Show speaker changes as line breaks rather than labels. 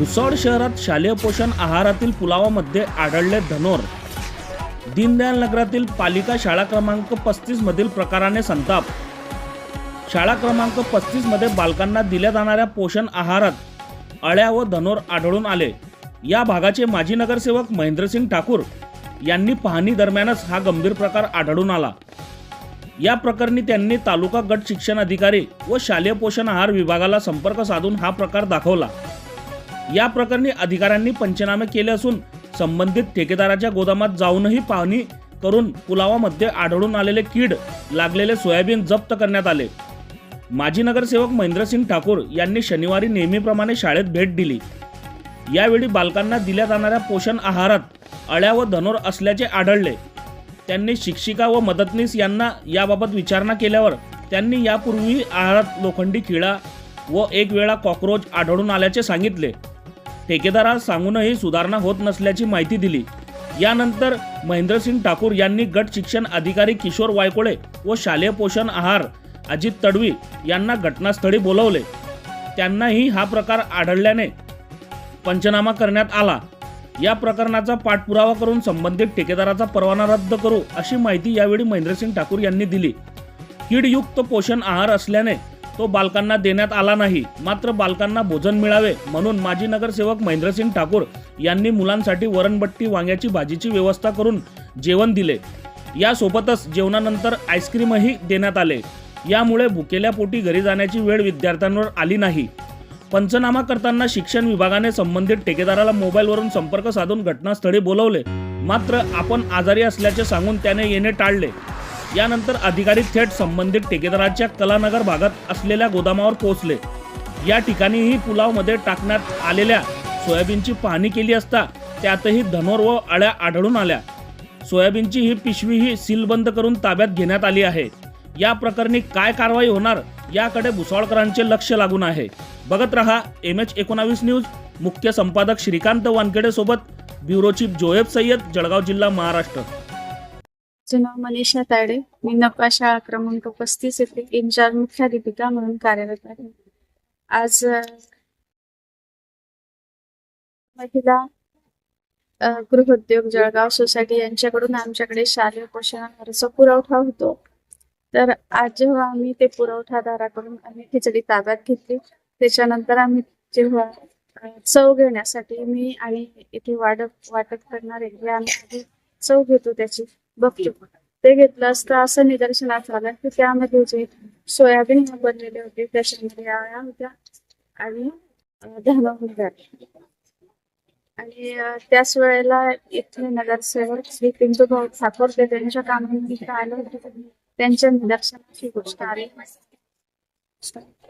भुसावळ शहरात शालेय पोषण आहारातील पुलावामध्ये आढळले धनोर. दीनदयाल नगरातील पालिका शाळा क्रमांक पस्तीस मधील प्रकाराने संताप. शाळा क्रमांक पस्तीसमध्ये बालकांना दिल्या जाणाऱ्या पोषण आहारात अळ्या व धनोर आढळून आले. या भागाचे माजी नगरसेवक महेंद्रसिंग ठाकूर यांनी पाहणी दरम्यानच हा गंभीर प्रकार आढळून आला. या प्रकरणी त्यांनी तालुका गट शिक्षण अधिकारी व शालेय पोषण आहार विभागाला संपर्क साधून हा प्रकार दाखवला. या प्रकरणी अधिकाऱ्यांनी पंचनामे केले असून संबंधित ठेकेदाराच्या गोदामात जाऊनही पाहणी करून पुलावामध्ये आढळून आलेले कीड लागलेले सोयाबीन जप्त करण्यात आले. माजी नगरसेवक महेंद्रसिंग ठाकूर यांनी शनिवारी नेहमीप्रमाणे शाळेत भेट दिली. यावेळी बालकांना दिल्या जाणाऱ्या पोषण आहारात अळ्या व धनोर असल्याचे आढळले. त्यांनी शिक्षिका व मदतनीस यांना याबाबत विचारणा केल्यावर त्यांनी यापूर्वी आहारात लोखंडी खिळा व एक वेळा कॉक्रोच आढळून आल्याचे सांगितले. ठेकेदारास सांगूनही सुधारणा होत नसल्याची माहिती दिली. यानंतर महेंद्रसिंग ठाकूर यांनी गट शिक्षण अधिकारी किशोर वायकोळे व शालेय पोषण आहार अजित तडवी यांना घटनास्थळी बोलवले. त्यांनाही हा प्रकार आढळल्याने पंचनामा करण्यात आला. या प्रकरणाचा पाठपुरावा करून संबंधित ठेकेदाराचा परवाना रद्द करू अशी माहिती यावेळी महेंद्रसिंग ठाकूर यांनी दिली. कीडयुक्त पोषण आहार असल्याने तो बालकांना देण्यात आला नाही मात्र बालकांना भोजन मिळावे म्हणून माजी नगरसेवक महेंद्रसिंग ठाकूर यांनी मुलांसाठी वरणबट्टी वांग्याची भाजीची व्यवस्था करून जेवण दिले. यासोबतच जेवणानंतर आईस्क्रीमही देण्यात आले. यामुळे भुकेल्या पोटी घरी जाण्याची वेळ विद्यार्थ्यांवर आली नाही. पंचनामा करताना शिक्षण विभागाने संबंधित ठेकेदाराला मोबाईलवरून संपर्क साधून घटनास्थळी बोलवले. मात्र आपण आजारी असल्याचे सांगून त्याने येणे टाळले. यानंतर अधिकारी थेट संबंधित ठेकेदाराच्या कलानगर भागात असलेल्या गोदामावर पोहोचले. या ठिकाणीही पुलावमध्ये टाकण्यात आलेल्या सोयाबीनची पाहणी केली असता त्यातही धनोर व अळ्या आढळून आल्या. सोयाबीनची ही पिशवीही सीलबंद करून ताब्यात घेण्यात आली आहे. या प्रकरणी काय कारवाई होणार याकडे भुसावळकरांचे लक्ष लागून आहे. बघत रहा एम एच एकोणावीस न्यूज. मुख्य संपादक श्रीकांत वानखेडे सोबत ब्युरो चीफ जोएब सय्यद जळगाव जिल्हा महाराष्ट्र.
माझं नाव मनीषा तायडे मी नफा क्रमांक पस्तीस येथे इन्चार्ज मुख्याधिपिका म्हणून कार्यरत आहे. आज महिला गृहोद्योग जळगाव सोसायटी यांच्याकडून आमच्याकडे शालेय पोषण पुरवठा होतो. तर आज जेव्हा आम्ही ते पुरवठादाराकडून आम्ही खिचडी ताब्यात घेतली. त्याच्यानंतर आम्ही जेव्हा चव घेण्यासाठी मी आणि इथे वाटप वाटप करणारे आम्ही चव घेतो त्याची. बघतो. ते घेतलं असता असं निदर्शनास आलं की त्यामध्ये जे सोयाबीन बनलेले होते त्या आळ्या होत्या आणि अं, आणि त्याच वेळेला इथले नगरसेवक श्री पिंटू ठाकूर ते त्यांच्या कामानिमित्त आले होते. त्यांच्या निदर्शनाची गोष्ट आली